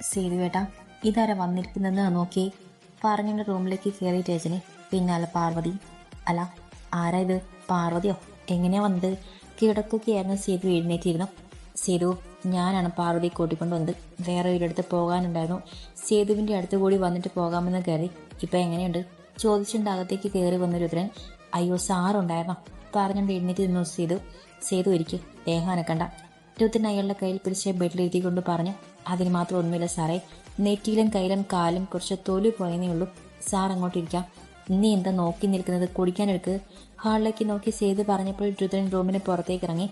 സേതു ഏട്ടാ ഇതാരാ വന്നിരിക്കുന്നതെന്ന് നോക്കി പറഞ്ഞുകൊണ്ട് റൂമിലേക്ക് കയറി രജനി പിന്നാലെ പാർവതി. അല്ല ആരാ ഇത്? പാർവതിയോ? എങ്ങനെയാ വന്നത്? കിടക്കുകയായിരുന്നു സേതു എഴുന്നേറ്റിരുന്നു. സേതു ഞാനാണ് പാർവതി കൂട്ടിക്കൊണ്ട് വന്നത്. വേറെ ഒരിടത്ത് പോകാനുണ്ടായിരുന്നു. സേതുവിന്റെ അടുത്ത് കൂടി വന്നിട്ട് പോകാമെന്ന് കയറി ഇപ്പം എങ്ങനെയുണ്ട്? ചോദിച്ചുകൊണ്ട് അകത്തേക്ക് കയറി വന്ന രുദ്രൻ അയ്യോ സാറുണ്ടായിരുന്നോ? പറഞ്ഞുകൊണ്ട് എഴുന്നേറ്റ് നിന്നു സേതു. സേതു ഇരിക്കും. ദേഹം അനക്കണ്ട. രുദ്രൻ അയാളുടെ കയ്യിൽ പിടിച്ച് ബെഡിലിരുത്തിക്കൊണ്ട് പറഞ്ഞു അതിന് മാത്രം ഒന്നുമില്ല സാറേ. നെറ്റിയിലും കയ്യിലും കാലും കുറച്ച് തൊലി പോയെന്നേ ഉള്ളൂ. സാർ അങ്ങോട്ടിരിക്കാം നീ എന്താ നോക്കി നിൽക്കുന്നത്? കുടിക്കാനെടുക്ക് ഹാളിലേക്ക് നോക്കി സേതു പറഞ്ഞപ്പോൾ രുദ്രൻ റൂമിന് പുറത്തേക്ക് ഇറങ്ങി.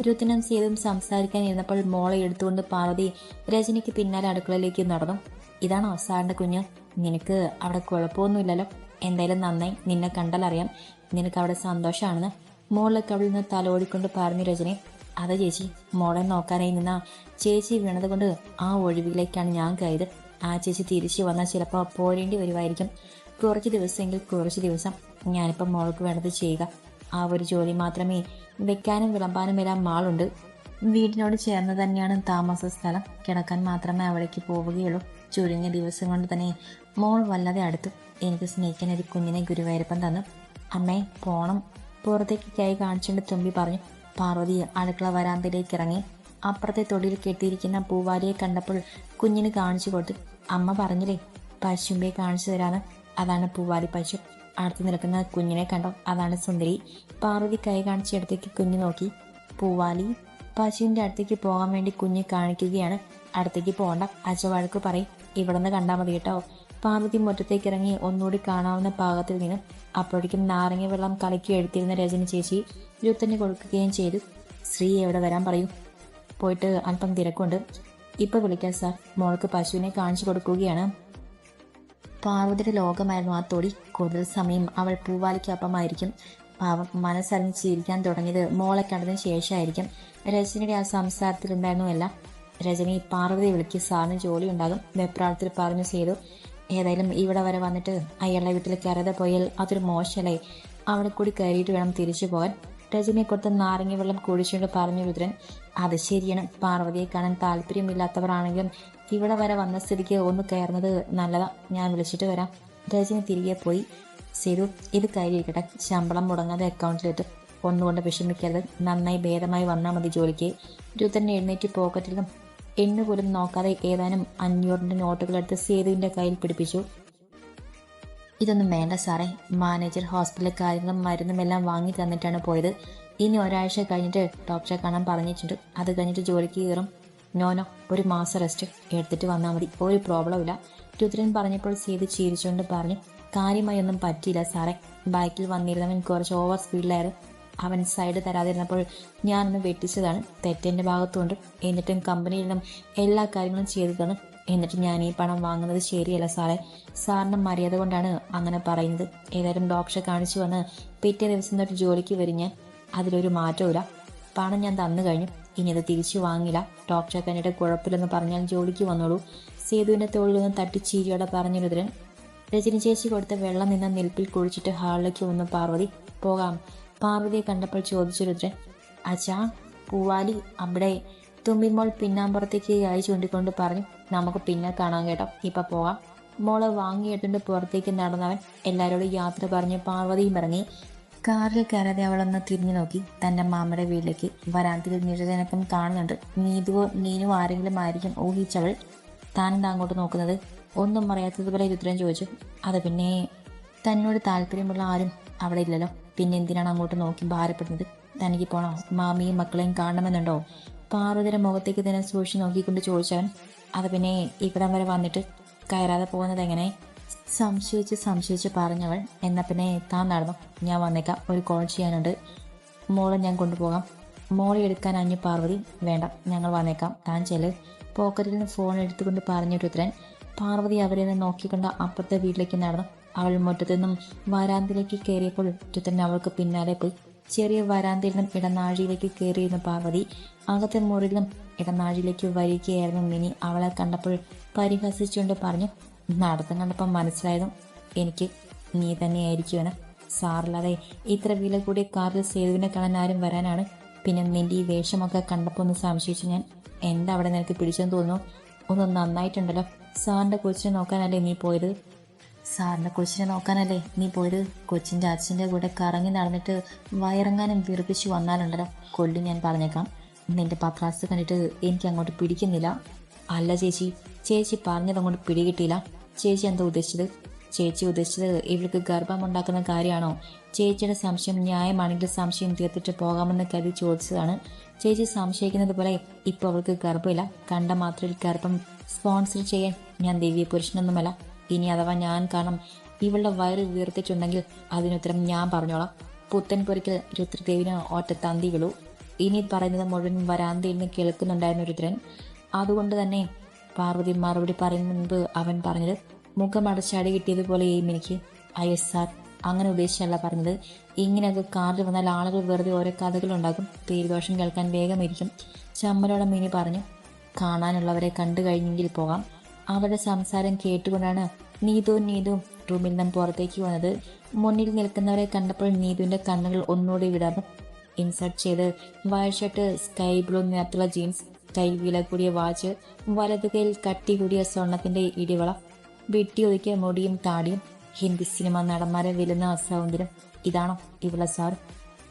രുദ്രനും സേതും സംസാരിക്കാൻ ഇരുന്നപ്പോൾ മോളെ എടുത്തുകൊണ്ട് പാർവതി രജനിക്ക് പിന്നാലെ അടുക്കളയിലേക്ക് നടന്നു. ഇതാണോ സാറിന്റെ കുഞ്ഞ്? നിനക്ക് അവിടെ കുഴപ്പമൊന്നുമില്ലല്ലോ? എന്തായാലും നന്നായി. നിന്നെ കണ്ടാലറിയാം. നിനക്ക് അവിടെ സന്തോഷമാണെന്ന്. മോളിലേക്ക് അവിടെ നിന്ന് തലോടിക്കൊണ്ട് പറഞ്ഞു രജനി അതെ ചേച്ചി മോളെ നോക്കാനായി നിന്ന ചേച്ചി വീണത് കൊണ്ട് ആ ഒഴിവിലേക്കാണ് ഞാൻ കയറിയത്. ആ ചേച്ചി തിരിച്ചു വന്നാൽ ചിലപ്പോൾ പോരേണ്ടി വരുമായിരിക്കും. കുറച്ച് ദിവസമെങ്കിൽ കുറച്ച് ദിവസം. ഞാനിപ്പോൾ മോൾക്ക് വേണ്ടത് ചെയ്യുക. ആ ഒരു ജോലി മാത്രമേ വെക്കാനും വിളമ്പാനും വരാൻ മാളുണ്ട് വീടിനോട് ചേർന്ന് തന്നെയാണ് താമസ സ്ഥലം. കിടക്കാൻ മാത്രമേ അവിടേക്ക് പോവുകയുള്ളൂ. ചുരുങ്ങിയ ദിവസം കൊണ്ട് തന്നെ മോൾ വല്ലാതെ അടുത്തു. എനിക്ക് സ്നേഹിക്കാൻ ഒരു കുഞ്ഞിനെ ഗുരുവായൂരപ്പൻ തന്നു. അമ്മേ പോണം. പുറത്തേക്ക് കൈ കാണിച്ചുകൊണ്ട് തുമ്പി പറഞ്ഞു. പാർവതി അടുക്കള വരാന്തയിലേക്ക് ഇറങ്ങി. അപ്പുറത്തെ തൊടിയിൽ കെട്ടിയിരിക്കുന്ന പൂവാലിയെ കണ്ടപ്പോൾ കുഞ്ഞിന് കാണിച്ചു കൊടുത്തു അമ്മ പറഞ്ഞില്ലേ പശുവിന്റെ കാണിച്ചു തരാന്ന്? അതാണ് പൂവാലി പശു. അടുത്ത് നിൽക്കുന്ന കുഞ്ഞിനെ കണ്ടോ. അതാണ് സുന്ദരി. പാർവതി കൈ കാണിച്ചിടത്തേക്ക് കുഞ്ഞു നോക്കി. പൂവാലി പശുവിന്റെ അടുത്തേക്ക് പോകാൻ വേണ്ടി കുഞ്ഞ് കാണിക്കുകയാണ്. അടുത്തേക്ക് പോകണ്ട അച്ഛ വഴക്ക് പറയും. ഇവിടെ നിന്ന് കണ്ടാൽ മതി കേട്ടോ. പാർവതി മുറ്റത്തേക്ക് ഇറങ്ങി ഒന്നുകൂടി കാണാവുന്ന പാകത്തിൽ നിന്ന് അപ്പോഴേക്കും നാരങ്ങ വെള്ളം കലക്കി എഴുത്തിരുന്ന രജനി ചേച്ചി രുത്തന് കൊടുക്കുകയും ചെയ്തു. ശ്രീ എവിടെ വരാൻ പറയൂ? പോയിട്ട് അല്പം തിരക്കുണ്ട്. ഇപ്പൊ വിളിക്കാം സാർ. മോൾക്ക് പശുവിനെ കാണിച്ചു കൊടുക്കുകയാണ്. പാർവതിയുടെ ലോകമായിരുന്നു ആ തൊടി. കൂടുതൽ സമയം അവൾ പൂവാലിക്കൊപ്പമായിരിക്കും. പാവം മനസ്സറിഞ്ഞ് ചിരിക്കാൻ തുടങ്ങിയത് മോളെ കണ്ടതിന് ശേഷമായിരിക്കും. രജനിയുടെ ആ സംസാരത്തിലുണ്ടായിരുന്നു അല്ല രജനി പാർവതി വിളിക്ക് സാറിന് ജോലി ഉണ്ടാകും വെപ്രാളത്തിൽ പറഞ്ഞു ചെയ്തു. ഏതായാലും ഇവിടെ വരെ വന്നിട്ട് അയാളുടെ വീട്ടിൽ കയറാതെ പോയാൽ അതൊരു മോശമല്ലേ? അവിടെ കൂടി കയറിയിട്ട് വേണം തിരിച്ചു പോകാൻ. രജനിയെ കൊടുത്ത് നാരങ്ങ വെള്ളം കുടിച്ചുകൊണ്ട് പറഞ്ഞു രുദ്രൻ. അത് ശരിയാണ്. പാർവതിയെ കാണാൻ താല്പര്യമില്ലാത്തവരാണെങ്കിലും ഇവിടെ വരെ വന്ന സ്ഥിതിക്ക് ഒന്ന് കയറുന്നത് നല്ലതാ. ഞാൻ വിളിച്ചിട്ട് വരാം. രജനി തിരികെ പോയി. സേതു ഇത് കയ്യിലിരിക്കട്ടെ ശമ്പളം മുടങ്ങാതെ അക്കൗണ്ടിലിട്ട് ഒന്നുകൊണ്ട് വിഷമിക്കരുത്. നന്നായി ഭേദമായി വന്നാൽ മതി ജോലിക്ക്. രുദ്രൻ എഴുന്നേറ്റ് പോക്കറ്റിലും എണ്ണ പോലും നോക്കാതെ ഏതാനും അഞ്ഞൂറിന്റെ നോട്ടുകളെടുത്ത് സേതുവിന്റെ കയ്യിൽ പിടിപ്പിച്ചു. ഇതൊന്നും വേണ്ട സാറേ. മാനേജർ ഹോസ്പിറ്റലിലെ കാര്യങ്ങളും മരുന്നും എല്ലാം വാങ്ങി തന്നിട്ടാണ് പോയത്. ഇനി ഒരാഴ്ച കഴിഞ്ഞിട്ട് ഡോക്ടറെ കാണാൻ പറഞ്ഞിട്ടുണ്ട്. അത് കഴിഞ്ഞിട്ട് ജോലിക്ക് കയറും. നോനോ ഒരു മാസം റെസ്റ്റ് എടുത്തിട്ട് വന്നാൽ മതി. ഒരു പ്രോബ്ലം ഇല്ല. രുദ്രൻ പറഞ്ഞപ്പോൾ സീത് ചിരിച്ചുകൊണ്ട് പറഞ്ഞു കാര്യമായി ഒന്നും പറ്റിയില്ല സാറേ. ബൈക്കിൽ വന്നിരുന്നവൻ കുറച്ച് ഓവർ സ്പീഡിലായിരുന്നു. അവൻ സൈഡ് തരാതിരുന്നപ്പോൾ ഞാനൊന്ന് വെട്ടിച്ചതാണ്. തെറ്റെന്റെ ഭാഗത്തുകൊണ്ട് എന്നിട്ടും കമ്പനിയിൽ നിന്നും എല്ലാ കാര്യങ്ങളും ചെയ്തതാണ് എന്നിട്ട് ഞാൻ ഈ പണം വാങ്ങുന്നത് ശരിയല്ല സാറെ. സാറിന് മര്യാദ കൊണ്ടാണ് അങ്ങനെ പറയുന്നത്. ഏതായാലും ഡോക്ടറെ കാണിച്ചു വന്ന് പിറ്റേ ദിവസം തൊട്ട് ജോലിക്ക് വരും ഞാൻ. അതിലൊരു മാറ്റമില്ല പണം ഞാൻ തന്നു കഴിഞ്ഞു. ഇനി അത് തിരിച്ചു വാങ്ങില്ല. ഡോക്ടറെ കണ്ടിട്ട് കുഴപ്പമില്ലെന്ന് പറഞ്ഞാൽ ജോലിക്ക് വന്നോളൂ. സേതുവിന്റെ തോളിൽ നിന്ന് തട്ടിച്ചീരിയോടെ പറഞ്ഞു രുദ്രൻ രജനി ചേച്ചി കൊടുത്ത വെള്ളം നിന്ന് നിൽപ്പിൽ കുഴിച്ചിട്ട് ഹാളിലേക്ക് വന്നു പാർവതി. പോകാം. പാർവതിയെ കണ്ടപ്പോൾ ചോദിച്ചു രുദ്രൻ അച്ഛാ പൂവാലി അവിടെ തുമ്പിമോൾ പിന്നാമ്പുറത്തേക്ക് ആയി ചൂണ്ടിക്കൊണ്ട് പറഞ്ഞു നമുക്ക് പിന്നെ കാണാൻ കേട്ടോ. ഇപ്പൊ പോകാം. മോളെ വാങ്ങിയെടുത്തുകൊണ്ട് പുറത്തേക്ക് നടന്നവൻ. എല്ലാവരോടും യാത്ര പറഞ്ഞ് പാർവതിയും ഇറങ്ങി കാറിൽ കയറാതെ അവളൊന്ന് തിരിഞ്ഞു നോക്കി. തന്റെ മാമയുടെ വീട്ടിലേക്ക് വരാന്തിൽ നിഴലനക്കം കാണുന്നുണ്ട്. നീതുവോ നീനുവോ ആരെങ്കിലും ആയിരിക്കും ഊഹിച്ചവൾ താനെന്താ അങ്ങോട്ട് നോക്കുന്നത്? ഒന്നും അറിയാത്തതുപോലെ രുദ്രൻ ചോദിച്ചു. അത് പിന്നെ തന്നോട് താല്പര്യമുള്ള ആരും അവിടെ ഇല്ലല്ലോ. പിന്നെ എന്തിനാണ് അങ്ങോട്ട് നോക്കി ഭാരപ്പെടുന്നത്? തനിക്ക് പോണോ? മാമിയും മക്കളെയും കാണണമെന്നുണ്ടോ? പാർവതിയുടെ മുഖത്തേക്ക് തന്നെ സൂക്ഷിച്ച് നോക്കിക്കൊണ്ട് ചോദിച്ചവൻ അത് പിന്നെ ഇവിടം വരെ വന്നിട്ട് കയറാതെ പോകുന്നത് എങ്ങനെ? സംശയിച്ച് സംശയിച്ച് പറഞ്ഞവൾ എന്നാൽ പിന്നെ താൻ നടന്നു? ഞാൻ വന്നേക്കാം. ഒരു കോൾ ചെയ്യാനുണ്ട്. മോളെ ഞാൻ കൊണ്ടുപോകാം. മോളെ എടുക്കാൻ അഞ്ഞു പാർവതി വേണ്ട. ഞങ്ങൾ വന്നേക്കാം. താൻ ചെൽ പോക്കറ്റിൽ നിന്ന് ഫോൺ എടുത്തുകൊണ്ട് പറഞ്ഞു രുദ്രൻ പാർവതി അവരെ നിന്ന് നോക്കിക്കൊണ്ട് അപ്പുറത്തെ വീട്ടിലേക്ക് നടന്നു. അവൾ മുറ്റത്തു നിന്നും വരാന്തിലേക്ക് കയറിയപ്പോൾ രുദ്രൻ അവൾക്ക് പിന്നാലെ പോയി. ചെറിയ വരാന്തയിൽ നിന്നും ഇടനാഴിയിലേക്ക് കയറിയിരുന്ന പാർവതി അകത്തെ മുറിയിലും ഇടനാഴിയിലേക്ക് വരികയായിരുന്നു മിനി. അവളെ കണ്ടപ്പോൾ പരിഹസിച്ചുകൊണ്ട് പറഞ്ഞു നടത്തം കണ്ടപ്പോൾ മനസ്സിലായതും എനിക്ക് നീ തന്നെയായിരിക്കുമെന്ന്. സാറില്ലാതെ ഇത്ര വില കൂടിയ കാറിൽ സേതുവിനെ കാണാൻ ആരും വരാനാണ്. പിന്നെ നിന്റെ ഈ വേഷമൊക്കെ കണ്ടപ്പോൾ ഒന്ന് സംശയിച്ചു ഞാൻ. എന്താ അവിടെ നിനക്ക് പിടിച്ചെന്ന് തോന്നുന്നു? ഒന്ന് നന്നായിട്ടുണ്ടല്ലോ. സാറിന്റെ കൊച്ചിനെ നോക്കാനല്ലേ നീ പോയത്? സാറിന്റെ കൊച്ചിനെ നോക്കാനല്ലേ? നീ പോര്. കൊച്ചിന്റെ അച്ഛന്റെ കൂടെ കറങ്ങി നടന്നിട്ട് വയറങ്ങാനും വിറപ്പിച്ച് വന്നാലുണ്ടല്ലോ. കൊല്ലും ഞാൻ പറഞ്ഞേക്കാം. നിന്റെ പത്രാസ് കണ്ടിട്ട് എനിക്ക് അങ്ങോട്ട് പിടിക്കുന്നില്ല. അല്ല ചേച്ചി. ചേച്ചി പറഞ്ഞത് അങ്ങോട്ട് പിടികിട്ടിയില്ല. ചേച്ചി എന്താ ഉദ്ദേശിച്ചത്? ചേച്ചി ഉദ്ദേശിച്ചത് ഇവൾക്ക് ഗർഭമുണ്ടാക്കുന്ന കാര്യമാണോ? ചേച്ചിയുടെ സംശയം ന്യായമാണെങ്കിൽ സംശയം തീർത്തിട്ട് പോകാമെന്ന് കരുതി ചോദിച്ചതാണ്. ചേച്ചി സംശയിക്കുന്നത് പോലെ ഇപ്പോൾ അവൾക്ക് ഗർഭമില്ല. കണ്ട മാത്രയിൽ ഗർഭം സ്പോൺസർ ചെയ്യാൻ ഞാൻ ദിവ്യ പുരുഷനൊന്നുമല്ല ഇനി അഥവാ ഞാൻ കാരണം ഇവളുടെ വയറ് വീർത്തിട്ടുണ്ടെങ്കിൽ അതിനുത്തരം ഞാൻ പറഞ്ഞോളാം. പുത്തൻ പൊരിക്കൽ രുദ്രദേവിന് ഒറ്റ തന്തി ഇനി പറയുന്നത് മുഴുവൻ വരാന്തയിൽ നിന്ന് കേൾക്കുന്നുണ്ടായിരുന്നു രുദ്രൻ. അതുകൊണ്ട് തന്നെ പാർവതി മറുപടി പറയുന്ന മുൻപ് അവൻ പറഞ്ഞത് മുഖം അടച്ചടി കിട്ടിയതുപോലെയും എനിക്ക്. അയ്യോ സാർ അങ്ങനെ ഉദ്ദേശിച്ചല്ല പറഞ്ഞത്. ഇങ്ങനെയൊക്കെ കാറിൽ വന്നാൽ ആളുകൾ വെറുതെ ഓരോ കഥകളുണ്ടാകും പേരുദോഷം കേൾക്കാൻ വേഗം വേഗമിരിക്കും ചമ്മലോടെ മിനി പറഞ്ഞു കാണാനുള്ളവരെ കണ്ടു കഴിഞ്ഞെങ്കിൽ പോകാം. അവരുടെ സംസാരം കേട്ടുകൊണ്ടാണ് നീതുവും നീതും റൂമിൽ നിന്നും പുറത്തേക്ക് വന്നത്. മുന്നിൽ നിൽക്കുന്നവരെ കണ്ടപ്പോൾ നീതുവിന്റെ കണ്ണുകൾ ഒന്നുകൂടി വിടർന്നു. ഇൻസർട്ട് ചെയ്ത് വയർ ഷർട്ട് സ്കൈ ബ്ലൂ നിറത്തുള്ള ജീൻസ് കൈ വില കൂടിയ വാച്ച് വലതു കയ്യിൽ കട്ടി കൂടിയ സ്വർണത്തിന്റെ ഇടിവള വെട്ടി ഒതുക്കിയ മുടിയും താടിയും ഹിന്ദി സിനിമ നടന്മാരെ വിലുന്ന സൗന്ദര്യം ഇതാണോ ഇവിടെ സാർ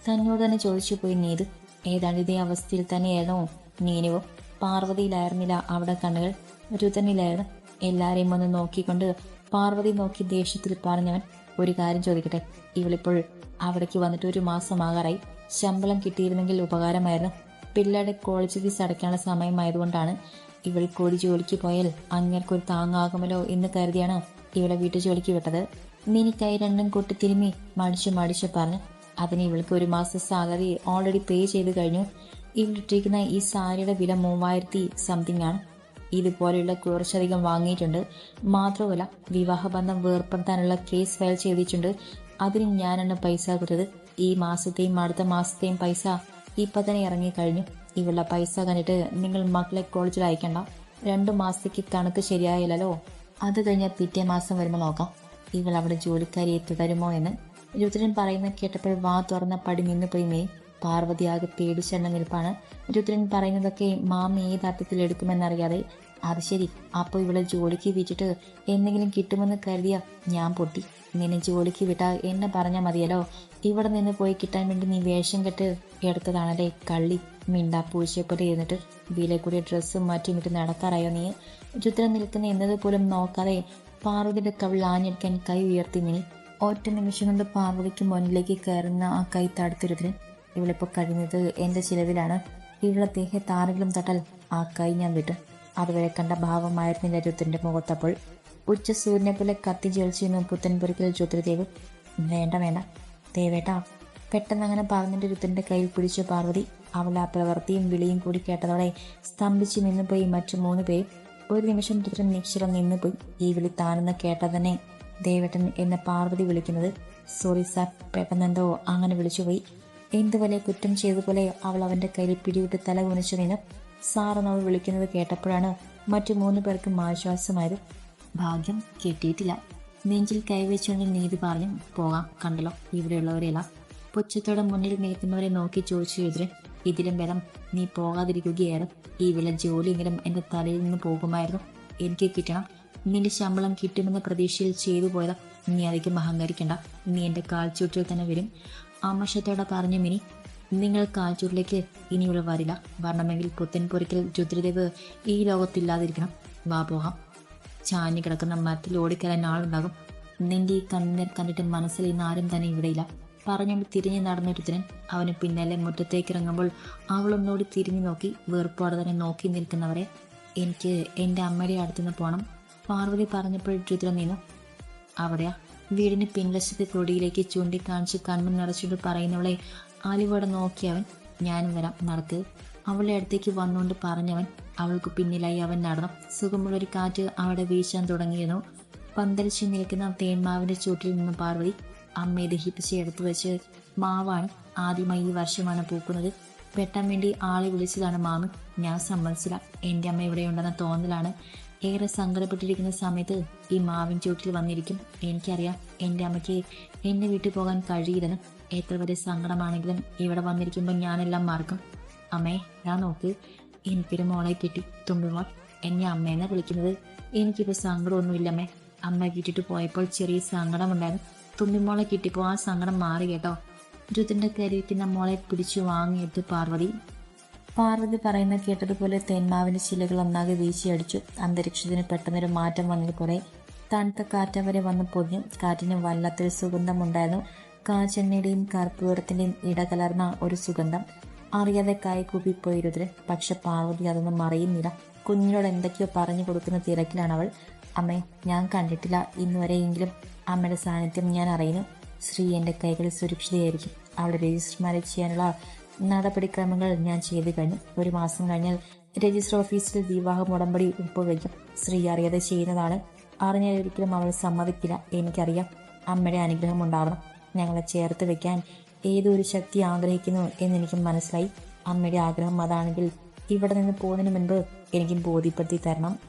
തന്നോട് തന്നെ ചോദിച്ചു പോയി നീതു. ഏതാണ്ട് ഇതേ അവസ്ഥയിൽ തന്നെയായിരുന്നോ നീനുവോ. പാർവതിയിലായിരുന്നില്ല അവിടെ കണ്ണുകൾ. രുതനിലായിരുന്നു എല്ലാരെയും ഒന്ന് നോക്കിക്കൊണ്ട് പാർവതി നോക്കി ദേഷ്യത്തിൽ പറഞ്ഞവൻ ഒരു കാര്യം ചോദിക്കട്ടെ. ഇവളിപ്പോൾ അവിടേക്ക് വന്നിട്ട് ഒരു മാസമാകാറായി. ശമ്പളം കിട്ടിയിരുന്നെങ്കിൽ ഉപകാരമായിരുന്നു. പിള്ളേരുടെ കോളേജ് ഫീസ് അടയ്ക്കാനുള്ള സമയമായതുകൊണ്ടാണ് ഇവൾ കൂടി ജോലിക്ക് പോയാൽ അങ്ങേർക്കൊരു താങ്ങാകുമല്ലോ എന്ന് കരുതിയാണ് ഇവളെ വീട്ടു ജോലിക്ക് വിട്ടത്. മിനിക്കായി രണ്ടും കൂട്ടി തിരുമ്മി മടിച്ചു മടിച്ചു പറഞ്ഞു അതിന് ഇവൾക്ക് ഒരു മാസം സാലറി ഓൾറെഡി പേ ചെയ്ത് കഴിഞ്ഞു. ഇവളിട്ടിരിക്കുന്ന ഈ സാരിയുടെ വില മൂവായിരത്തി സംതിങ് ആണ്. ഇതുപോലെയുള്ള കുറച്ചധികം വാങ്ങിയിട്ടുണ്ട്. മാത്രമല്ല വിവാഹബന്ധം വേർപ്പെടുത്താനുള്ള കേസ് ഫയൽ ചെയ്തിട്ടുണ്ട്. അതിന് ഞാനാണ് പൈസ കൊടുത്തത്. ഈ മാസത്തെയും അടുത്ത മാസത്തെയും പൈസ ഇപ്പം തന്നെ ഇറങ്ങിക്കഴിഞ്ഞു ഇവളുടെ പൈസ കണ്ടിട്ട് നിങ്ങൾ മക്കളെ കോളേജിൽ അയക്കണ്ട. രണ്ട് മാസത്തേക്ക് കണക്ക് ശരിയായില്ലല്ലോ. അത് കഴിഞ്ഞാൽ പിറ്റേ മാസം വരുമ്പോൾ നോക്കാം. ഇവൾ അവിടെ ജോലിക്കാരിയെ തുടരുമോ എന്ന്. രുദ്രൻ പറയുന്ന കേട്ടപ്പോൾ വാ തുറന്ന പടി നിന്നു പോയി മേ. പാർവതി ആകെ പേടിച്ചെണ്ണ നിൽപ്പാണ്. രുദ്രൻ പറയുന്നതൊക്കെ മാം ഏത് അർത്ഥത്തിൽ എടുക്കുമെന്നറിയാതെ അത് ശരി അപ്പോൾ ഇവളെ ജോലിക്ക് വിറ്റിട്ട് എന്തെങ്കിലും കിട്ടുമെന്ന് കരുതിയ ഞാൻ പൊട്ടി. നിന്നെ ജോലിക്ക് വിട്ടാൽ എന്നെ പറഞ്ഞാൽ മതിയല്ലോ. ഇവിടെ നിന്ന് പോയി കിട്ടാൻ വേണ്ടി നീ വേഷം കെട്ട് എടുത്തതാണല്ലേ കള്ളി. മിണ്ടാ പൂച്ചയെപ്പോലെ ഇരുന്നിട്ട് വില കൂടിയ ഡ്രസ്സും മാറ്റി വിട്ട് നടക്കാറായോ നീ? രുദ്രൻ നിൽക്കുന്ന എന്നത് പോലും നോക്കാതെ പാർവതിയുടെ കവിൾ ആഞ്ഞെടുക്കാൻ കൈ ഉയർത്തി നീ ഒറ്റ നിമിഷം കൊണ്ട് പാർവതിക്ക് മുന്നിലേക്ക് കയറുന്ന ആ കൈ തടുത്തിരുദ്രൻ ഇവളിപ്പോൾ കഴിയുന്നത് എന്റെ ചിലവിലാണ്. ഇവളുടെ ദേഹത്ത് ആരെങ്കിലും തട്ടാൽ ആ കൈ ഞാൻ വിട്ടു. അതുവരെ കണ്ട ഭാവമായിരുന്നില്ല രുത്തിന്റെ മുഖത്തപ്പോൾ. ഉച്ച സൂര്യനെ പോലെ കത്തി ജലിച്ചിരുന്നു പുത്തൻപുരക്കിൽ രുദ്രദേവ് വേണ്ട വേണ്ട. ദേവേട്ടാ പെട്ടെന്ന് അങ്ങനെ പറഞ്ഞിട്ട് രുത്തിന്റെ കയ്യിൽ പിടിച്ചു പാർവതി. അവൾ ആ പ്രവൃത്തിയും വിളിയും കൂടി കേട്ടതോടെ സ്തംഭിച്ച് നിന്നുപോയി മറ്റു മൂന്ന് പേർ. ഒരു നിമിഷം രുദ്രൻ നിശ്ചലം നിന്നുപോയി. ഈ വിളി താനെന്ന് കേട്ടതന്നെ ദേവേട്ടൻ എന്ന പാർവതി വിളിക്കുന്നത്. സോറി സാർ പെട്ടെന്നെന്തോ അങ്ങനെ വിളിച്ചുപോയി. എന്ത് വലിയ കുറ്റം പോലെ അവൾ അവന്റെ കയ്യിൽ പിടിവിട്ട് തല കുനിച്ചു നിന്ന് സാറെന്ന് അവൾ വിളിക്കുന്നത് കേട്ടപ്പോഴാണ് മറ്റു മൂന്ന് പേർക്കും ആശ്വാസമായത്. ഭാഗ്യം കിട്ടിയിട്ടില്ല. നെഞ്ചിൽ കൈവച്ചുകൊണ്ട് നീതി പറഞ്ഞു പോകാം കണ്ടല്ലോ ഇവിടെയുള്ളവരെല്ലാം പുച്ഛത്തോടെ മുന്നിൽ നിൽക്കുന്നവരെ നോക്കി ചോദിച്ചു എതിരെ ഇതിലും ബലം നീ പോകാതിരിക്കുകയായിരുന്നു. ഈ വില ജോലിയെങ്കിലും എന്റെ തലയിൽ നിന്ന് പോകുമായിരുന്നു. എനിക്ക് കിട്ടണം. നിന്റെ ശമ്പളം കിട്ടുമെന്ന പ്രതീക്ഷയിൽ ചെയ്തു പോയതാ. നീ അധികം അഹങ്കരിക്കണ്ട. നീ എന്റെ കാൽച്ചൂട്ടിൽ തന്നെ വരും. അമ്മശത്തോടെ പറഞ്ഞു മിനി നിങ്ങൾ കാൽച്ചൂരിലേക്ക് ഇനിയുള്ള വരില്ല. വരണമെങ്കിൽ പുത്തൻ പൊരിക്കൽ രുദ്രദേവ് ഈ ലോകത്തില്ലാതിരിക്കണം. വാ പോകാം. ചാഞ്ഞു കിടക്കുന്ന മരത്തിൽ ഓടിക്കലാൻ ആളുണ്ടാകും. നിന്റെ ഈ കണ്ണീർ കണ്ടിട്ട് മനസ്സിൽ ഇന്ന് ആരും തന്നെ ഇവിടെയില്ല. പറഞ്ഞുകൊണ്ട് തിരിഞ്ഞു നടന്ന ഒരുത്തരൻ അവന് പിന്നാലെ മുറ്റത്തേക്ക് ഇറങ്ങുമ്പോൾ അവളൊന്നോട് തിരിഞ്ഞു നോക്കി വേർപ്പോടെ തന്നെ നോക്കി നിൽക്കുന്നവരെ എനിക്ക് എന്റെ അമ്മയുടെ അടുത്തുനിന്ന് പോകണം പാർവതി പറഞ്ഞപ്പോൾ രുദ്രൻ നീന്നു. അവിടെയാ. വീടിന് പിൻവശത്തെ തൊടിയിലേക്ക് ചൂണ്ടിക്കാണിച്ച് കണ്ണും നിറച്ചിട്ട് പറയുന്നവളെ ആലിവോടെ നോക്കിയവൻ ഞാനും വരാം നടക്ക്. അവളുടെ അടുത്തേക്ക് വന്നുകൊണ്ട് പറഞ്ഞവൻ അവൾക്ക് പിന്നിലായി അവൻ നടന്നു സുഖമുള്ളൊരു കാറ്റ് അവിടെ വീശാൻ തുടങ്ങിയിരുന്നു. പന്തലിച്ച് നിൽക്കുന്ന തേന്മാവിന്റെ ചൂട്ടിൽ നിന്ന് പാർവതി അമ്മയെ ദഹിപ്പിച്ച് എടുത്തു വെച്ച് മാവാണ് ആദ്യമായി ഈ വർഷമാണ് പൂക്കുന്നത്. വെട്ടാൻ വേണ്ടി ആളെ വിളിച്ചതാണ് മാമി ഞാൻ സമ്മതിച്ചില്ല. എന്റെ അമ്മ ഇവിടെ ഉണ്ടെന്ന തോന്നലാണ്. ഏറെ സങ്കടപ്പെട്ടിരിക്കുന്ന സമയത്ത് ഈ മാവിൻ ചുവട്ടിൽ വന്നിരിക്കും. എനിക്കറിയാം എന്റെ അമ്മയ്ക്ക് എന്നെ വീട്ടിൽ പോകാൻ കഴിയില്ലെന്ന്. എത്ര വരെ സങ്കടമാണെങ്കിലും ഇവിടെ വന്നിരിക്കുമ്പോൾ ഞാനെല്ലാം മറക്കും. അമ്മേ ഞാൻ നോക്ക്. എനിക്കൊരു മോളെ കിട്ടി. തുമ്പിമോൾ. എന്നെ അമ്മേനെ വിളിക്കുന്നത്. എനിക്കിപ്പോൾ സങ്കടമൊന്നുമില്ലമ്മേ. അമ്മ കിട്ടിട്ട് പോയപ്പോൾ ചെറിയ സങ്കടമുണ്ടായിരുന്നു. തുമ്പിമോളെ കിട്ടിപ്പോൾ ആ സങ്കടം മാറി കേട്ടോ. രുതിന്റെ കരുവിക്കുന്ന മോളെ പിടിച്ചു വാങ്ങിയെടുത്ത് പാർവതി പാർവതി പറയുന്ന കേട്ടതുപോലെ തേന്മാവിന്റെ ചിലകൾ ഒന്നാകെ വീശിയടിച്ചു. അന്തരീക്ഷത്തിന് പെട്ടെന്നൊരു മാറ്റം വന്നത് പോലെ തണുത്ത കാറ്റ് വരെ വന്ന് പൊതിഞ്ഞു. കാറ്റിന് വല്ലാത്തൊരു സുഗന്ധമുണ്ടായിരുന്നു. കാച്ചെണ്ണയുടെയും കറുപ്പുവടത്തിന്റെയും ഇടകലർന്ന ഒരു സുഗന്ധം. അറിയാതെ കായ് കൂപ്പിപ്പോയി രുദ്രൻ പക്ഷെ പാർവതി അതൊന്നും അറിയുന്നില്ല കുഞ്ഞിനോട് എന്തൊക്കെയോ പറഞ്ഞു കൊടുക്കുന്ന തിരക്കിലാണ് അവൾ. അമ്മേ ഞാൻ കണ്ടിട്ടില്ല. ഇന്നുവരെയെങ്കിലും അമ്മയുടെ സാന്നിധ്യം ഞാൻ അറിയുന്നു. ശ്രീ എന്റെ കൈകളിൽ സുരക്ഷിതയായിരിക്കും. അവിടെ രജിസ്റ്റർ മാരേജ് ചെയ്യാനുള്ള നടപടിക്രമങ്ങൾ ഞാൻ ചെയ്തു കഴിഞ്ഞു. ഒരു മാസം കഴിഞ്ഞാൽ രജിസ്റ്റർ ഓഫീസിൽ വിവാഹം ഉടമ്പടി ഒപ്പുവയ്ക്കും സ്ത്രീ അറിയാതെ ചെയ്യുന്നതാണ്. അറിഞ്ഞാൽ ഒരിക്കലും അവൾ സമ്മതിക്കില്ല. എനിക്കറിയാം അമ്മയുടെ അനുഗ്രഹം ഉണ്ടാവണം. ഞങ്ങളെ ചേർത്ത് വെക്കാൻ ഏതൊരു ശക്തി ആഗ്രഹിക്കുന്നു എന്ന് എനിക്ക് മനസ്സിലായി. അമ്മയുടെ ആഗ്രഹം അതാണെങ്കിൽ ഇവിടെ നിന്ന് പോകുന്നതിന് മുൻപ് എനിക്ക് ബോധ്യപ്പെടുത്തി തരണം.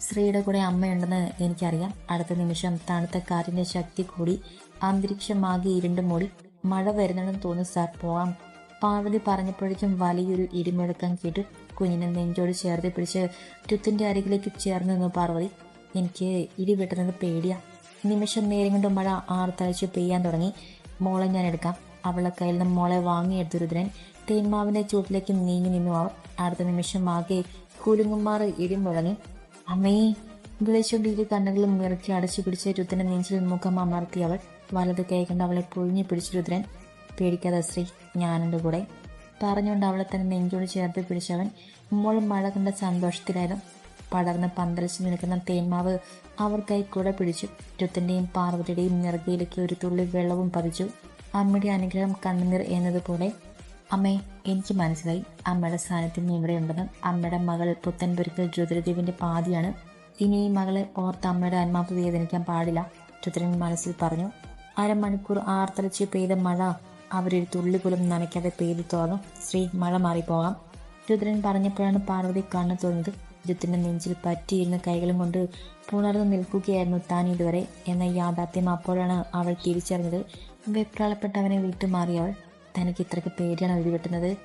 ശ്രീയുടെ കൂടെ അമ്മയുണ്ടെന്ന് എനിക്കറിയാം. അടുത്ത നിമിഷം തണുത്ത കാറ്റിന്റെ ശക്തി കൂടി അന്തരീക്ഷമാകെ ഇരുണ്ട് മൂടി മഴ വരുന്നുണ്ടെന്ന് തോന്നുന്നു സാർ. പോകാം പാർവതി പറഞ്ഞപ്പോഴേക്കും വലിയൊരു ഇടിമുഴക്കം കേട്ടു കുഞ്ഞിനെ നെഞ്ചോട് ചേർത്ത് പിടിച്ച് ടുത്തിന്റെ അരികിലേക്ക് ചേർന്ന് നിന്നു പാർവതി. എനിക്ക് ഇടി വെട്ടുന്നത് പേടിയാ. നിമിഷം നേരം കൊണ്ട് മഴ ആർത്തഴച്ച് പെയ്യാൻ തുടങ്ങി. മോളെ ഞാൻ എടുക്കാം. അവളുടെ കയ്യിൽ നിന്ന് മോളെ വാങ്ങിയെടുത്തു രുദ്രൻ തേന്മാവിന്റെ ചൂട്ടിലേക്ക് നീങ്ങി നിന്നു അവർ. അടുത്ത നിമിഷം ആകെ കുലുങ്ങുമാർ ഇടി മുഴങ്ങി. അമ്മേ വിളിച്ചുകൊണ്ട് ഇരു കണ്ണുകളും മിറക്കി അടച്ചു പിടിച്ച് രുദ്രൻ നെഞ്ചിൽ മുഖം അമർത്തി അവൾ. വലത് കൈ കൊണ്ട് അവളെ പൊഴിഞ്ഞു പിടിച്ചു രുദ്രൻ. പേടിക്കാതെ ശ്രീ ഞാനുണ്ട് കൂടെ. പറഞ്ഞുകൊണ്ട് അവളെ തന്നെ നെഞ്ചോട് ചേർത്ത് പിടിച്ചവൻ മോൾ മഴ കണ്ട സന്തോഷത്തിലായിരുന്നു. പടർന്ന് പന്തലിച്ച് നിൽക്കുന്ന തേന്മാവ് അവർക്കായി കൂടെ പിടിച്ചു. രുത്തിന്റെയും പാർവതിയുടെയും നെറുകയിലേക്ക് ഒരു തുള്ളി വെള്ളവും പതിച്ചു. അമ്മയുടെ അനുഗ്രഹം കണ്ണുനീർ എന്നതുപോലെ. അമ്മേ എനിക്ക് മനസ്സിലായി. അമ്മയുടെ സാന്നിധ്യം ഇവിടെയുണ്ടെന്നും അമ്മയുടെ മകൾ പുത്തൻപുരക്കൽ രുദ്രദേവിന്റെ പാതിയാണ്. ഇനി ഈ മകളെ ഓർത്ത് അമ്മയുടെ ആത്മാവ് വേദനിക്കാൻ പാടില്ല. രുദ്രൻ മനസ്സിൽ പറഞ്ഞു അരമണിക്കൂർ ആർത്തലച്ച് പെയ്ത മഴ അവരൊരു തുള്ളി പോലും നനയ്ക്കാതെ പെയ്തു തോന്നും. ശ്രീ മഴ മാറിപ്പോകാം. രുദ്രൻ പറഞ്ഞപ്പോഴാണ് പാർവതി കണ്ണു തോന്നിയത്. രുദ്രന്റെ നെഞ്ചിൽ പറ്റിയിരുന്ന കൈകളും കൊണ്ട് പുണർന്നു നിൽക്കുകയായിരുന്നു താൻ ഇതുവരെ എന്ന യാഥാർത്ഥ്യം അപ്പോഴാണ് അവൾ തിരിച്ചറിഞ്ഞത്. വെപ്രാളപ്പെട്ടവനെ വിട്ടു അവൾ തനിക്ക് ഇത്രയ്ക്ക് പേടിയാണ് ഒഴിവെട്ടുന്നത്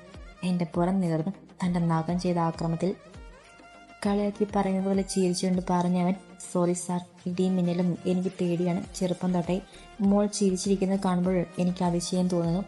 എന്റെ പുറം നികർന്നു തന്റെ നാഗം ചെയ്ത ആക്രമത്തിൽ കളിയാക്കി പറയുന്നത് പോലെ ചിരിച്ചുകൊണ്ട് പറഞ്ഞവൻ സോറി സാർ ഇടിയും മിന്നലും. എനിക്ക് പേടിയാണ്. ചെറുപ്പം തൊട്ടേ മോൾ ചിരിച്ചിരിക്കുന്നത് കാണുമ്പോൾ എനിക്ക് അതിശയം തോന്നുന്നു.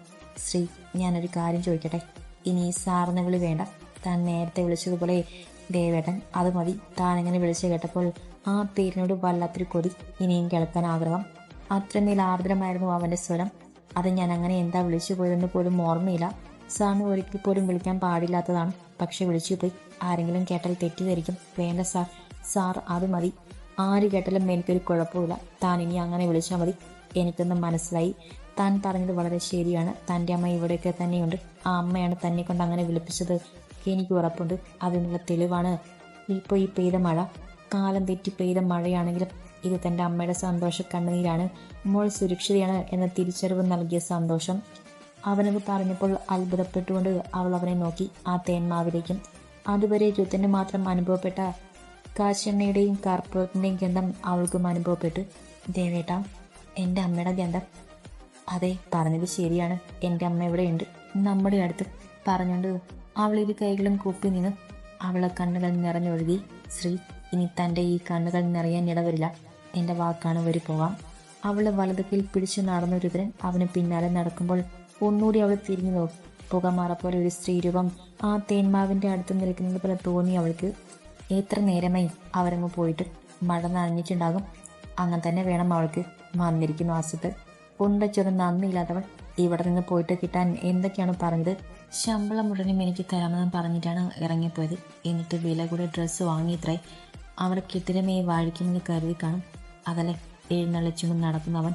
ശ്രീ ഞാനൊരു കാര്യം ചോദിക്കട്ടെ? ഇനി സാറിനെ വിളി വേണ്ട. താൻ നേരത്തെ വിളിച്ചതുപോലെ ദേവേട്ടൻ അത് മതി. താൻ എങ്ങനെ വിളിച്ചു കേട്ടപ്പോൾ ആ പേരിനോട് വല്ലാത്തൊരു കൊതി. ഇനിയും കേൾക്കാൻ ആഗ്രഹം. അത്രമേൽ ആർദ്രമായിരുന്നു അവന്റെ സ്വരം. അത് ഞാൻ അങ്ങനെ എന്താ വിളിച്ചു പോയതെന്ന് പോലും ഓർമ്മയില്ല. സാറിന് ഒരിക്കൽ പോലും വിളിക്കാൻ പാടില്ലാത്തതാണ്. പക്ഷെ വിളിച്ചു പോയി. ആരെങ്കിലും കേട്ടാൽ തെറ്റിദ്ധരിക്കും. വേണ്ട സാർ. സാർ അത് മതി. ആര് കേട്ടാലും എനിക്കൊരു കുഴപ്പമില്ല. താൻ ഇനി അങ്ങനെ വിളിച്ചാൽ മതി. എനിക്കൊന്ന് മനസ്സിലായി. താൻ പറഞ്ഞത് വളരെ ശരിയാണ്. തന്റെ അമ്മ ഇവിടെയൊക്കെ തന്നെയുണ്ട്. ആ അമ്മയാണ് തന്നെ കൊണ്ട് അങ്ങനെ വിളിപ്പിച്ചത്. എനിക്ക് ഉറപ്പുണ്ട്. അതിനുള്ള തെളിവാണ്. ഇപ്പോൾ ഈ പെയ്ത മഴ. കാലം തെറ്റി പെയ്ത മഴയാണെങ്കിലും ഇത് തന്റെ അമ്മയുടെ സന്തോഷ കണ്ണുനീരാണ് മോൾ സുരക്ഷിതയാണ് എന്ന തിരിച്ചറിവ് നൽകിയ സന്തോഷം. അവനത് പറഞ്ഞപ്പോൾ അത്ഭുതപ്പെട്ടുകൊണ്ട് അവൾ അവനെ നോക്കി. ആ തേന്മാവിലേക്കും. അതുവരെ രുത്തിന് മാത്രം അനുഭവപ്പെട്ട കാശെണ്ണയുടെയും കർപ്പൂരത്തിന്റെയും ഗന്ധം അവൾക്കും അനുഭവപ്പെട്ടു. ദേവേട്ട എന്റെ അമ്മയുടെ ഗന്ധം. അതെ പറഞ്ഞത് ശരിയാണ്. എന്റെ അമ്മ ഇവിടെയുണ്ട്. നമ്മുടെ അടുത്ത് പറഞ്ഞുകൊണ്ട് അവൾ ഇരു കൈകളും കൂപ്പി നിന്ന്. അവളെ കണ്ണുകൾ നിറഞ്ഞൊഴുകി ശ്രീ ഇനി തന്റെ ഈ കണ്ണുകൾ നിറയാൻ ഇടവരില്ല. എന്റെ വാക്കാണ് വരി പോവാം അവളെ വലതുകിൽ പിടിച്ചു നടന്ന അവന് പിന്നാലെ നടക്കുമ്പോൾ ഒന്നുകൂടി അവൾ തിരിഞ്ഞു നോക്കി. പുകമാറ പോലെ ഒരു സ്ത്രീരൂപം ആ തേന്മാവിന്റെ അടുത്ത് നിൽക്കുന്നത് പോലെ തോന്നി അവൾക്ക്. എത്ര നേരമായി അവരങ്ങ് പോയിട്ട് മഴ നനഞ്ഞിട്ടുണ്ടാകും? അങ്ങനെ തന്നെ വേണം അവൾക്ക് വന്നിരിക്കുന്നു ആസത്ത് ഉണ്ടച്ചൊരു നന്ദിയില്ലാത്തവൾ ഇവിടെ നിന്ന് പോയിട്ട് കിട്ടാൻ എന്തൊക്കെയാണ് പറഞ്ഞത്? ശമ്പളം ഉടനെ എനിക്ക് തരാമെന്ന് പറഞ്ഞിട്ടാണ് ഇറങ്ങിപ്പോയത്. എന്നിട്ട് വില കൂടെ ഡ്രസ്സ് വാങ്ങിയത്രേ. അവിടെ ഇത്തിരമേ വാഴിക്കുമെന്ന് കരുതി കാണും. അതല്ലേ എഴുന്നള്ളിച്ചുകൊണ്ട് നടക്കുന്നവൻ.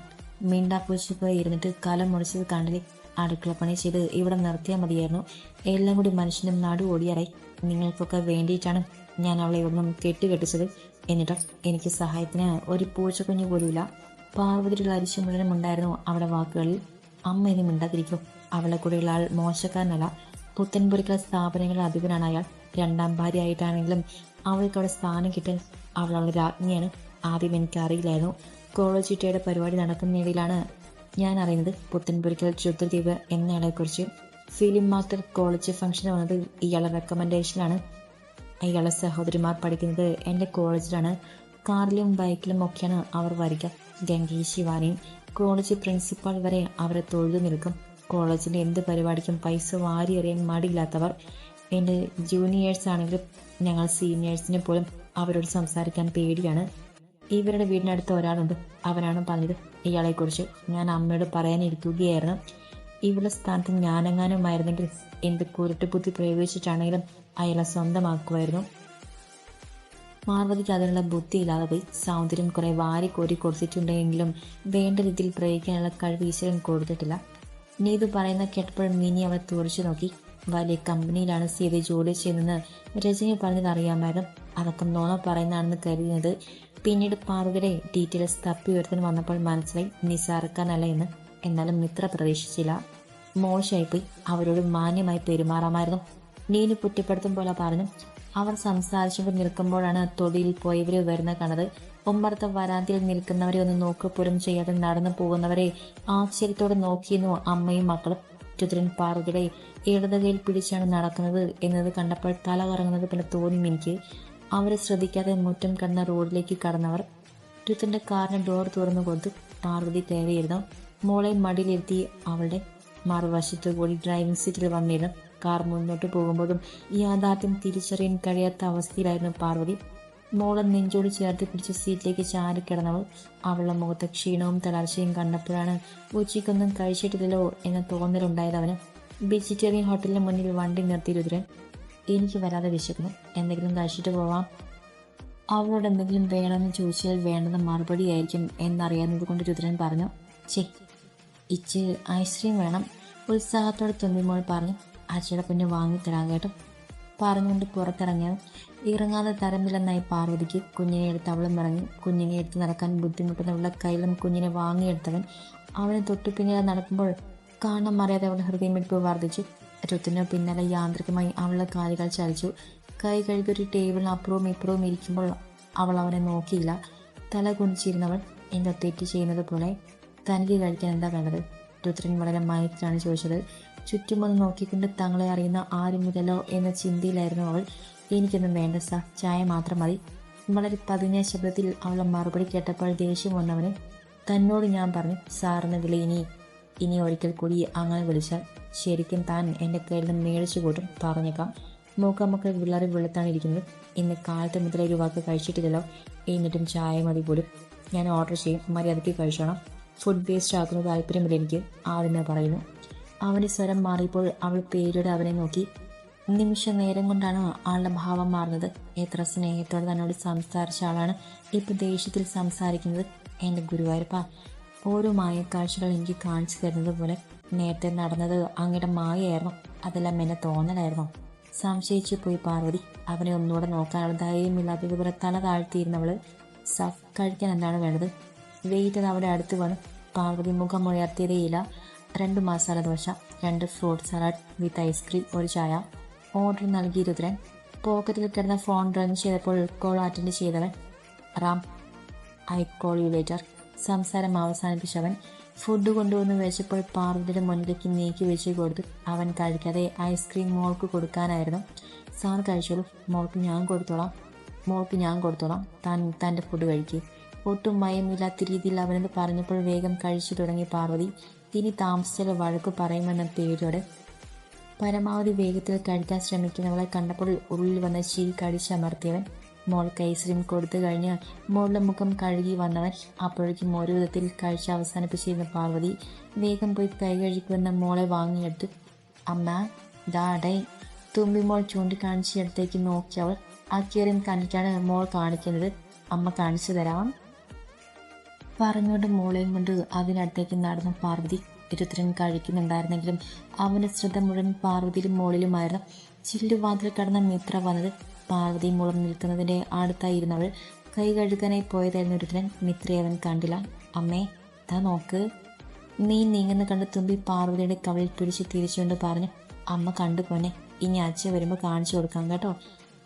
പോയി ഇരുന്നിട്ട് കലം മുറിച്ചത് കണ്ടില്ലേ? അടുക്കള പണി ചെയ്ത് ഇവിടെ നിർത്തിയാൽ മതിയായിരുന്നു. എല്ലാം കൂടി മനുഷ്യനും നടു ഓടിയറായി. നിങ്ങൾക്കൊക്കെ വേണ്ടിയിട്ടാണ് ഞാൻ അവളെ ഇവിടെ നിന്ന് കെട്ടുകെട്ടിച്ചത് എന്നിട്ടോ എനിക്ക് സഹായത്തിന് ഒരു പൂച്ചക്കുഞ്ഞു പോലുമില്ല. പാർവതിയുടെ അരിശം മുഴുവനും ഉണ്ടായിരുന്നു അവിടെ വാക്കുകളിൽ. അമ്മ ഇനി മിണ്ടാതിരിക്കും. അവളെ കൂടെയുള്ള ആൾ മോശക്കാരനല്ല. പുത്തൻപുരിക്കൽ സ്ഥാപനങ്ങളുടെ അധിപനാണ് അയാൾ. രണ്ടാം ഭാര്യയായിട്ടാണെങ്കിലും അവൾക്ക് അവിടെ സ്ഥാനം കിട്ടാൻ അവളുടെ രാജ്ഞിയാണ്. ആദ്യം എനിക്ക് അറിയില്ലായിരുന്നു കോളേജ് ചിട്ടയുടെ പരിപാടി നടക്കുന്നതിനിടയിലാണ് ഞാൻ അറിയുന്നത് പുത്തൻപുരിക്കൽ രുദ്രദ്വീപ് എന്നയാളെക്കുറിച്ച് ഫിലിം മാസ്റ്റർ കോളേജ് ഫംഗ്ഷൻ വന്നത് ഇയാളെ റെക്കമെൻഡേഷനാണ് അയാളെ സഹോദരിമാർ പഠിക്കുന്നത് എന്റെ കോളേജിലാണ്. കാറിലും ബൈക്കിലും ഒക്കെയാണ് അവർ വരിക. ഗംഗി ശിവാനിയും കോളേജ് പ്രിൻസിപ്പാൾ വരെ അവരെ തൊഴുതു നിൽക്കും. കോളേജിന്റെ എന്ത് പരിപാടിക്കും പൈസ വാരി എറിയാൻ മടിയില്ലാത്തവർ. എന്റെ ജൂനിയേഴ്സ് ആണെങ്കിലും ഞങ്ങൾ സീനിയേഴ്സിനെ പോലും അവരോട് സംസാരിക്കാൻ പേടിയാണ്. ഇവരുടെ വീടിനടുത്ത് ഒരാളുണ്ട്. അവനാണ് പറഞ്ഞത് ഇയാളെക്കുറിച്ച് ഞാൻ അമ്മയോട് പറയാനിരിക്കുകയായിരുന്നു. ഇവിടെ സ്ഥാനത്ത് ഞാനെങ്ങാനുമായിരുന്നെങ്കിൽ കുരുട്ട് ബുദ്ധി പ്രയോഗിച്ചിട്ടാണെങ്കിലും അയാളെ സ്വന്തമാക്കുമായിരുന്നു. മാർവതിക്ക് അതിനുള്ള ബുദ്ധിയില്ലാതെ പോയി സൗന്ദര്യം കുറെ വാരി കോരി കൊടുത്തിട്ടുണ്ടെങ്കിലും വേണ്ട രീതിയിൽ പ്രയോഗിക്കാനുള്ള കഴിവ് ഈശ്വരൻ കൊടുത്തിട്ടില്ല. നീതു പറയുന്ന കേട്ടപ്പോൾ മിനി അവളെ തുറച്ചു നോക്കി. വലിയ കമ്പനിയിലാണ് സീത ജോലി ചെയ്യുന്നതെന്ന് രജനി പറഞ്ഞത് അറിയാമായിരുന്നു അതൊക്കെ നോണോ പറയുന്നതാണെന്ന് കരുതുന്നത് പിന്നീട് പാർവതിയുടെ ഡീറ്റെയിൽസ് തപ്പി ഉയർത്തിന് വന്നപ്പോൾ മനസ്സിലായി നിസാർക്കാനല്ല എന്ന്. എന്നാലും മിത്ര പ്രതീക്ഷിച്ചില്ല. മോശമായിപ്പോയി. അവരോട് മാന്യമായി പെരുമാറാമായിരുന്നു. നീനു കുറ്റപ്പെടുത്തും പോലെ പറഞ്ഞു. അവർ സംസാരിച്ചുകൊണ്ട് നിൽക്കുമ്പോഴാണ് തൊടിയിൽ പോയവര് വരുന്ന കണ്ടത്. ഉമ്മർത്ത വരാന്തിയിൽ നിൽക്കുന്നവരെ ഒന്ന് നോക്കുപോലും ചെയ്യാതെ നടന്നു പോകുന്നവരെ ആശ്ചര്യത്തോടെ നോക്കിയിരുന്നു അമ്മയും മക്കളും രുദ്രൻ പാർവതിയുടെ ഇടത് പിടിച്ചാണ് നടക്കുന്നത് എന്നത് കണ്ടപ്പോൾ തല കറങ്ങുന്നത് പോലെ തോന്നി എനിക്ക്. അവരെ ശ്രദ്ധിക്കാതെ മുറ്റം കടന്ന റോഡിലേക്ക് കടന്നവർ. ചുദ്രന്റെ കാറിന് ഡോർ തുറന്നു കൊടുത്ത് പാർവതി കയറിയിരുന്നു മോളെ മടിയിലിരുത്തി അവളുടെ മറുവശത്ത് കൂടി ഡ്രൈവിംഗ് സീറ്റിൽ വന്നിരുന്നു. കാർ മുന്നോട്ട് പോകുമ്പോഴും യാഥാർത്ഥ്യം തിരിച്ചറിയാൻ കഴിയാത്ത അവസ്ഥയിലായിരുന്നു പാർവതി. മോളെ നെഞ്ചോട് ചേർത്ത് പിടിച്ച് സീറ്റിലേക്ക് ചാരി കിടന്നവൾ അവളുടെ മുഖത്ത് ക്ഷീണവും തളർച്ചയും കണ്ടപ്പോഴാണ് ഉച്ചയ്ക്കൊന്നും കഴിച്ചിട്ടില്ലല്ലോ എന്ന തോന്നലുണ്ടായത് അവന്. വെജിറ്റേറിയൻ ഹോട്ടലിന് മുന്നിൽ വണ്ടി നിർത്തി രുദ്രൻ എനിക്ക് വരാതെ വിശക്കുന്നു. എന്തെങ്കിലും കഴിച്ചിട്ട് പോവാം. അവളോട് എന്തെങ്കിലും വേണമെന്ന് ചോദിച്ചാൽ വേണ്ടത് മറുപടി ആയിരിക്കും എന്നറിയാവുന്നത് കൊണ്ട് രുദ്രൻ പറഞ്ഞു ചേ ഇച്ച് ഐസ്ക്രീം വേണം. ഉത്സാഹത്തോടെ തുമ്പിമോൾ പറഞ്ഞു അച്ഛയുടെ പിന്നെ വാങ്ങിത്തരാം കേട്ടോ. പറഞ്ഞുകൊണ്ട് പുറത്തിറങ്ങിയത് ഇറങ്ങാതെ തരമില്ലെന്നായി പാർവതിക്ക് കുഞ്ഞിനെ എടുത്ത് അവളും ഇറങ്ങി കുഞ്ഞിനെ എടുത്ത് നടക്കാൻ ബുദ്ധിമുട്ടുന്നവളുടെ കയ്യിലും കുഞ്ഞിനെ വാങ്ങിയെടുത്തവൻ അവനെ തൊട്ടു പിന്നിലെ നടക്കുമ്പോൾ കാണാൻ അറിയാതെ അവളുടെ ഹൃദയമെടുപ്പ് വർദ്ധിച്ചു. രുത്തിനു പിന്നാലെ യാന്ത്രികമായി അവളുടെ കാലുകൾ ചലിച്ചു. കൈ കഴുകി ഒരു ടേബിളിന് അപ്പുറവും ഇപ്പുറവും ഇരിക്കുമ്പോൾ അവൾ അവനെ നോക്കിയില്ല. തല കുനിച്ചിരുന്നവൾ എന്താ തെറ്റ് ചെയ്യുന്നത് പോലെ തനിക്ക് കഴിക്കാൻ എന്താ വേണ്ടത്? രുദ്രൻ വളരെ മയത്തിലാണ് ചോദിച്ചത്. ചുറ്റുമൊന്ന് നോക്കിക്കൊണ്ട് തങ്ങളെ അറിയുന്ന ആരുമില്ലല്ലോ എന്ന ചിന്തയിലായിരുന്നു അവൾ. എനിക്കൊന്നും വേണ്ട സ ചായ മാത്രം മതി. വളരെ പതിഞ്ഞ ശബ്ദത്തിൽ അവളെ മറുപടി കേട്ടപ്പോൾ ദേഷ്യം വന്നവന് തന്നോട് ഞാൻ പറഞ്ഞു സാറിന് വിളി ഇനി. ഇനി ഒരിക്കൽ കൂടി അങ്ങനെ വിളിച്ചാൽ ശരിക്കും താൻ എന്റെ കയ്യിൽ നിന്ന് മേടിച്ചു കൂട്ടും പറഞ്ഞേക്കാം. മൂക്കമ്മക്ക് വിളറി വെളുത്താണ് ഇരിക്കുന്നത്. ഇന്ന് കാലത്ത് മുതൽ ഒരു വാക്ക് കഴിച്ചിട്ടില്ലല്ലോ. എന്നിട്ടും ചായ മതി പോലും. ഞാൻ ഓർഡർ ചെയ്യും. മര്യാദയ്ക്ക് കഴിച്ചോണം ഫുഡ് വേസ്റ്റ് ആക്കുന്ന താല്പര്യമില്ല എനിക്ക്. ആദ്യമേ പറയുന്നു. അവന്റെ സ്വരം മാറിയപ്പോൾ അവൾ പേരോടെ അവനെ നോക്കി. നിമിഷ നേരം കൊണ്ടാണ് ആളുടെ ഭാവം മാറുന്നത്. എത്ര സ്നേഹത്തോടെ തന്നോട് സംസാരിച്ച ആളാണ് ഇപ്പം ദേഷ്യത്തിൽ സംസാരിക്കുന്നത് എന്റെ ഗുരുവായൂരപ്പ. ഓരോ മായക്കാഴ്ചകൾ എനിക്ക് കാണിച്ചു തരുന്നത് പോലെ നേരത്തെ നടന്നത് അങ്ങയുടെ മായയായിരുന്നു. അതെല്ലാം എന്നെ തോന്നലായിരുന്നു. സംശയിച്ചു പോയി പാർവതി. അവനെ ഒന്നുകൂടെ നോക്കാനുള്ള ധൈര്യമില്ലാത്തതുപോലെ തല താഴ്ത്തിയിരുന്നവൾ സഫ് കഴിക്കാൻ എന്താണ് വേണ്ടത്? വെയിറ്റ് അത് അവിടെ അടുത്ത് വന്നു. പാർവതി മുഖം ഉയർത്തിയതേയില്ല. രണ്ട് മസാല ദോശ രണ്ട് ഫ്രൂട്ട് സലാഡ് വിത്ത് ഐസ്ക്രീം ഒരു ചായ. ഓർഡർ നൽകി രുദ്രൻ പോക്കറ്റിൽ കിടന്ന ഫോൺ റൺ ചെയ്തപ്പോൾ കോൾ അറ്റൻഡ് ചെയ്തവൻ Ram I call you later സംസാരം അവസാനിപ്പിച്ചവൻ ഫുഡ് കൊണ്ടുവന്ന് വെച്ചപ്പോൾ പാർവതിയുടെ മുന്നിലേക്ക് നീക്കി വെച്ച് കൊടുത്തു അവൻ കഴിക്കാതെ ഐസ്ക്രീം മോൾക്ക് കൊടുക്കാനായിരുന്നു. സാർ കഴിച്ചോളൂ മോൾക്ക് ഞാൻ കൊടുത്തോളാം മോൾക്ക് ഞാൻ കൊടുത്തോളാം താൻ തന്റെ ഫുഡ് കഴിക്കുക ഒട്ടും മയമില്ലാത്ത രീതിയിൽ അവനത് പറഞ്ഞപ്പോൾ വേഗം കഴിച്ചു തുടങ്ങി പാർവതി. ഇനി താമസിച്ചാൽ വഴക്ക് പറയുമെന്ന പേടിയോടെ പരമാവധി വേഗത്തിൽ കഴിക്കാൻ ശ്രമിക്കുന്നവളെ കണ്ടപ്പോൾ ഉള്ളിൽ വന്ന ചിരി കടിച്ചമർത്തിയവൻ മോൾക്ക് ഐസ്ക്രീം കൊടുത്തു കഴിഞ്ഞ് മോളുടെ മുഖം കഴുകി വന്നവൻ അപ്പോഴേക്കും ഓരോ വിധത്തിൽ കഴിച്ച് അവസാനിപ്പിച്ചിരുന്ന പാർവതി വേഗം പോയി കൈ കഴുകുമെന്ന മോളെ വാങ്ങിയെടുത്തു. അമ്മ ദാടേ തുമ്പി മോൾ ചൂണ്ടിക്കാണിച്ചിടത്തേക്ക് നോക്കിയവൾ ആ കീറിയും കണ്ടിട്ടാണ് മോൾ കാണിക്കുന്നത്. അമ്മ കാണിച്ചു തരാം. പറഞ്ഞുകൊണ്ട് മോളെയും കൊണ്ട് അതിനടുത്തേക്ക് നടന്ന പാർവതി രുദ്രൻ കഴിക്കുന്നുണ്ടായിരുന്നെങ്കിലും അവന്റെ ശ്രദ്ധ മുഴുവൻ പാർവതിയിലും മോളിലുമായിരുന്നു. ചില്ലുവാതിൽ കടന്ന മിത്ര വന്നത് പാർവതി മുളം നിൽക്കുന്നതിന്റെ അടുത്തായിരുന്നവൾ. കൈ കഴുകാനായി പോയതായിരുന്നു രുദ്രൻ മിത്രയെ അവൻ കണ്ടില്ല. അമ്മേ താ നോക്ക്. നീ നീങ്ങുന്ന കണ്ട് തുമ്പി പാർവതിയുടെ കവളിൽ പിടിച്ച് തിരിച്ചുകൊണ്ട് പറഞ്ഞു അമ്മ കണ്ടു പോനെ ഇനി അച്ഛ വരുമ്പോൾ കാണിച്ചു കൊടുക്കാം കേട്ടോ.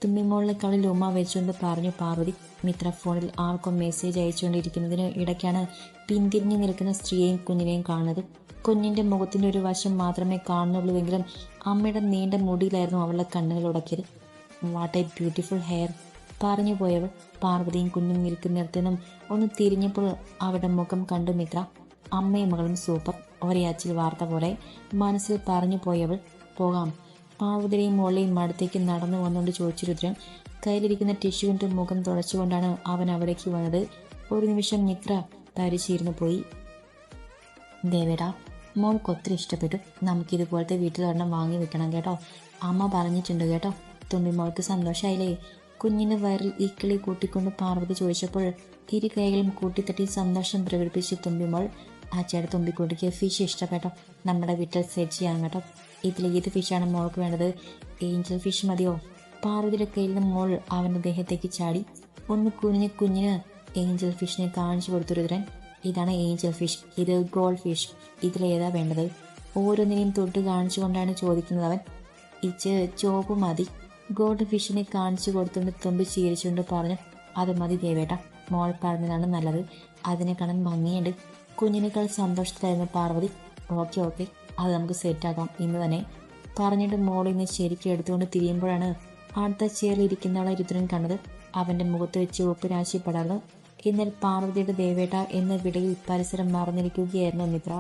തുമ്പിമോളിലെ കളിൽ ഉമ്മ വെച്ചുകൊണ്ട് പറഞ്ഞു പാർവതി മിത്ര ഫോണിൽ ആർക്കും മെസ്സേജ് അയച്ചുകൊണ്ടിരിക്കുന്നതിന് ഇടയ്ക്കാണ് പിന്തിരിഞ്ഞു നിൽക്കുന്ന സ്ത്രീയെയും കുഞ്ഞിനെയും കാണുന്നത്. കുഞ്ഞിന്റെ മുഖത്തിന്റെ ഒരു വശം മാത്രമേ കാണുന്നുള്ളൂവെങ്കിലും അമ്മയുടെ നീണ്ട മുടിയിലായിരുന്നു അവളുടെ കണ്ണുകൾ ഉടക്കിയത്. വാട്ട് എ ബ്യൂട്ടിഫുൾ ഹെയർ പറഞ്ഞു പോയവൾ. പാർവതിയും കുഞ്ഞും നിൽക്കുന്നിടത്തുനിന്നും ഒന്ന് തിരിഞ്ഞപ്പോൾ അവരുടെ മുഖം കണ്ടു മിത്ര. അമ്മയും മകളും സൂപ്പർ. ഒരേ അച്ചിൽ വാർത്ത പോലെ മനസ്സിൽ പറഞ്ഞു പോയവൾ പോകാം. പാർവതിയുടെയും മോളെയും അടുത്തേക്ക് നടന്നു വന്നുകൊണ്ട് ചോദിച്ചു രുദ്രൻ കയ്യിലിരിക്കുന്ന ടിഷ്യൂവിന്റെ മുഖം തുടച്ചുകൊണ്ടാണ് അവൻ അവിടേക്ക് വന്നത്. ഒരു നിമിഷം നിത്ര തരിച്ചിരുന്നു പോയി. ദേവേടാ മോൾക്ക് ഒത്തിരി ഇഷ്ടപ്പെട്ടു. നമുക്കിതുപോലത്തെ വീട്ടിൽ ഒരെണ്ണം വാങ്ങി വെക്കണം കേട്ടോ. അമ്മ പറഞ്ഞിട്ടുണ്ട് കേട്ടോ. തുമ്പി മോൾക്ക് സന്തോഷമായില്ലേ കുഞ്ഞിന്റെ വയറിൽ ഈ കിളി കൂട്ടിക്കൊണ്ട് പാർവതി ചോദിച്ചപ്പോൾ ഇരു കൈകളും കൂട്ടിത്തട്ടി സന്തോഷം പ്രകടിപ്പിച്ച് തുമ്പിമോൾ ആ ചേട്ട തുമ്പിക്കുട്ടിക്ക് ഫിഷ് ഇഷ്ടപ്പെട്ടോ? നമ്മുടെ വീട്ടിൽ സെറ്റ് ചെയ്യാൻ കേട്ടോ. ഇതിൽ ഏത് ഫിഷാണ് മോൾക്ക് വേണ്ടത്? ഏഞ്ചൽ ഫിഷ് മതിയോ? പാർവതിയുടെ കയ്യിൽ നിന്ന് മോൾ അവന്റെ ദേഹത്തേക്ക് ചാടി. ഒന്ന് കുഞ്ഞ് കുഞ്ഞിന് ഏഞ്ചൽ ഫിഷിനെ കാണിച്ചു കൊടുത്തൊരുതരൻ ഇതാണ് ഏഞ്ചൽ ഫിഷ് ഇത് ഗോൾഡ് ഫിഷ് ഇതിലേതാ വേണ്ടത്? ഓരോന്നിനെയും തൊട്ട് കാണിച്ചു കാണിച്ചുകൊണ്ടാണ് ചോദിക്കുന്നത് അവൻ. ഇച്ച് ചോപ്പ് മതി. ഗോൾഡ് ഫിഷിനെ കാണിച്ചു കൊടുത്തുകൊണ്ട് തുമ്പ് ചീരിച്ചുകൊണ്ട് പറഞ്ഞു അത് മതി ദേവേട്ട. മോൾ പറഞ്ഞതാണ് നല്ലത്. അതിനെ കാണാൻ ഭംഗിയുണ്ട്. കുഞ്ഞിനേക്കാൾ സന്തോഷത്തിലായിരുന്നു പാർവതി. ഓക്കെ ഓക്കെ അത് നമുക്ക് സെറ്റാക്കാം ഇന്ന് തന്നെ പറഞ്ഞിട്ട് മോളിൽ നിന്ന് ശരിക്കും എടുത്തുകൊണ്ട് തിരിയുമ്പോഴാണ് അടുത്ത ചെയറിൽ ഇരിക്കുന്നവളെ രുദ്രൻ കണ്ടത്. അവന്റെ മുഖത്ത് വെച്ച് ഉപ്പ് രാശി പാർവതിയുടെ ദേവേട്ട എന്ന വിടയിൽ പരിസരം മറന്നിരിക്കുകയായിരുന്നു മിത്ര.